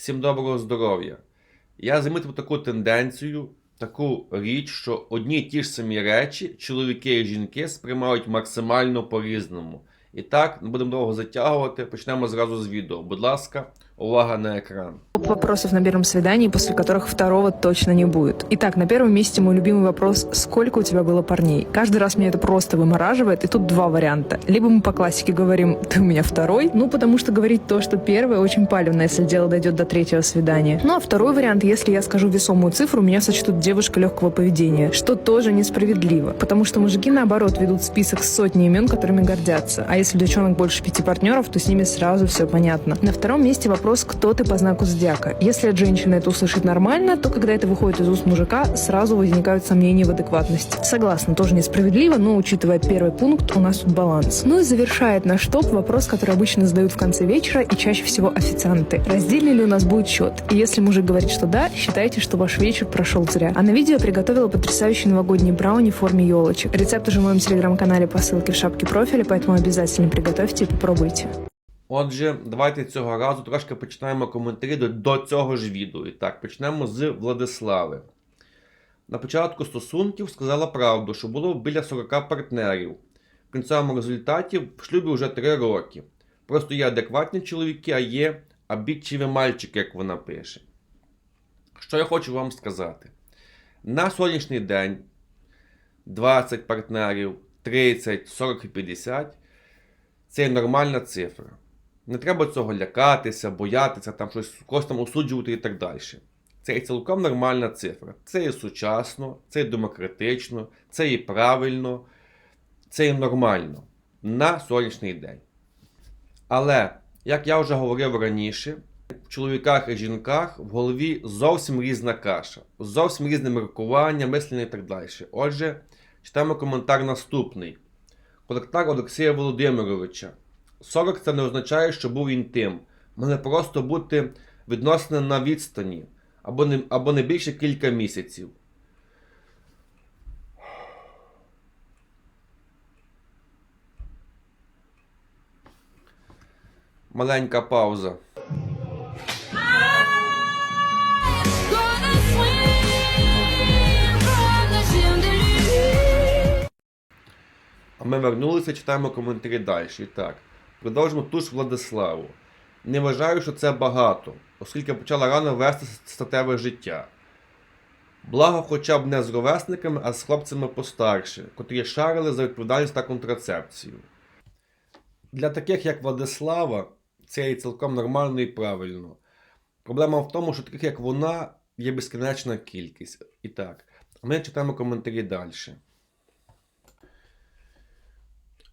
Всім доброго здоров'я. Я замітив таку тенденцію, таку річ, що одні й ті ж самі речі чоловіки і жінки сприймають максимально по-різному. І так, не будемо довго затягувати, почнемо зразу з відео. Будь ласка, увага на екран. Топ вопросов на первом свидании, после которых второго точно не будет. Итак, на первом месте мой любимый вопрос «Сколько у тебя было парней?». Каждый раз меня это просто вымораживает, и тут два варианта. Либо мы по классике говорим «ты у меня второй», ну потому что говорить то, что первое, очень палевно, если дело дойдет до третьего свидания. Ну а второй вариант, если я скажу весомую цифру, меня сочтут девушка легкого поведения, что тоже несправедливо, потому что мужики, наоборот, ведут список с сотней имен, которыми гордятся. А если девчонок больше пяти партнеров, то с ними сразу все понятно. На втором месте вопрос «кто ты по знаку зодиака?». Если от женщины это услышать нормально, то когда это выходит из уст мужика, сразу возникают сомнения в адекватности. Согласна, тоже несправедливо, но учитывая первый пункт, у нас тут баланс. Ну и завершает наш топ вопрос, который обычно задают в конце вечера и чаще всего официанты. Раздельный ли у нас будет счет? И если мужик говорит, что да, считайте, что ваш вечер прошел зря. А на видео я приготовила потрясающий новогодний брауни в форме елочек. Рецепт уже в моем телеграм-канале по ссылке в шапке профиля, поэтому обязательно приготовьте и попробуйте. Отже, давайте цього разу трошки починаємо коментарі до, до цього ж відео. І так, почнемо з Владислави. На початку стосунків сказала правду, що було біля 40 партнерів. В кінцевому результаті в шлюбі вже 3 роки. Просто є адекватні чоловіки, а є обідчиві мальчики, як вона пише. Що я хочу вам сказати? На сьогоднішній день 20 партнерів, 30, 40 і 50 це нормальна цифра. Не треба цього лякатися, боятися, там щось когось там осуджувати і так далі. Це є цілком нормальна цифра. Це є сучасно, це є демократично, це є правильно, це є нормально на сьогоднішній день. Але, як я вже говорив раніше, в чоловіках і жінках в голові зовсім різна каша, зовсім різне міркування, мислення і так далі. Отже, читаємо коментар наступний. Колектар Олексія Володимировича. 40 це не означає, що був інтим. Може просто бути відносини на відстані або не, або не більше кілька місяців. Маленька пауза. А ми вернулися, читаємо коментарі далі. Так, продовжимо ту ж Владиславу. Не вважаю, що це багато, оскільки почала рано вести статеве життя. Благо, хоча б не з ровесниками, а з хлопцями постарше, котрі шарили за відповідальність та контрацепцію. Для таких, як Владислава, це є цілком нормально і правильно. Проблема в тому, що таких, як вона, є безкінечна кількість. І так, ми читаємо коментарі далі.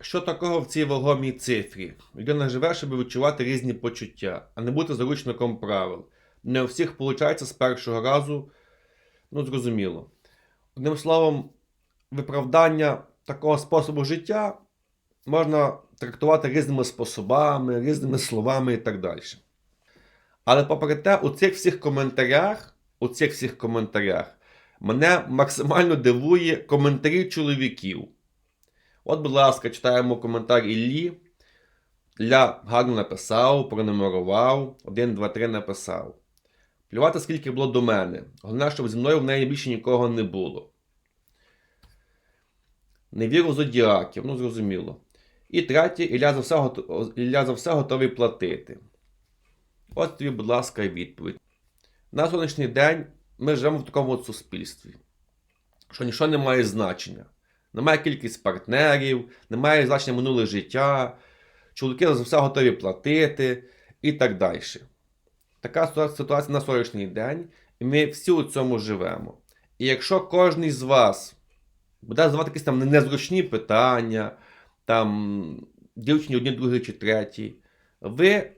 Що такого в цій вагомій цифрі? Людина живе, щоб відчувати різні почуття, а не бути заручником правил. Не у всіх виходить з першого разу, ну зрозуміло. Одним словом, виправдання такого способу життя можна трактувати різними способами, різними словами і так далі. Але попри те, у цих всіх коментарях, у цих всіх коментарях мене максимально дивує коментарі чоловіків. От, будь ласка, читаємо коментар Іллі. Ля гарно написав, пронумерував, 1, 2, 3 написав. Плювати, скільки було до мене. Головне, щоб зі мною в неї більше нікого не було. Не віру в зодіаків, ну зрозуміло. І третє, Ілля за все, Ілля за все готовий платити. От тобі, будь ласка, відповідь. На сьогоднішній день ми живемо в такому от суспільстві, що нічого не має значення. Немає кількість партнерів, немає значення минуле життя, чоловіки за все готові платити і так далі. Така ситуація на сьогоднішній день, і ми всі у цьому живемо. І якщо кожен з вас буде задавати якісь там незручні питання, там дівчині одні, другі чи треті, ви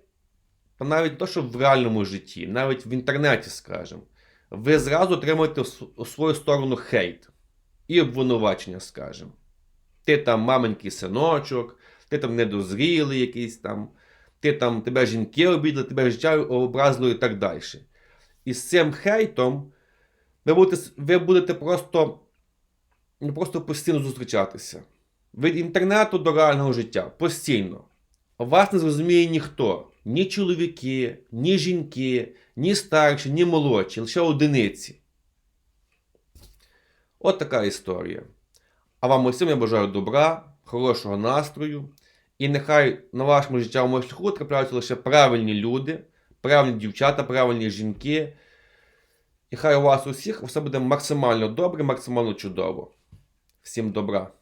навіть то, що в реальному житті, навіть в інтернеті, скажімо, ви зразу отримуєте в свою сторону хейт і обвинувачення, скажімо. Ти там маменький синочок, ти там недозрілий якийсь там, ти там тебе жінки обідали, тебе життя образило і так далі. І з цим хейтом ви будете, ви будете просто, ну, просто постійно зустрічатися. Від інтернету до реального життя постійно. Вас не зрозуміє ніхто. Ні чоловіки, ні жінки, ні старші, ні молодші, лише одиниці. От така історія. А вам усім я бажаю добра, хорошого настрою. І нехай на вашому життєвому шляху трапляються лише правильні люди, правильні дівчата, правильні жінки. І хай у вас усіх все буде максимально добре, максимально чудово. Всім добра!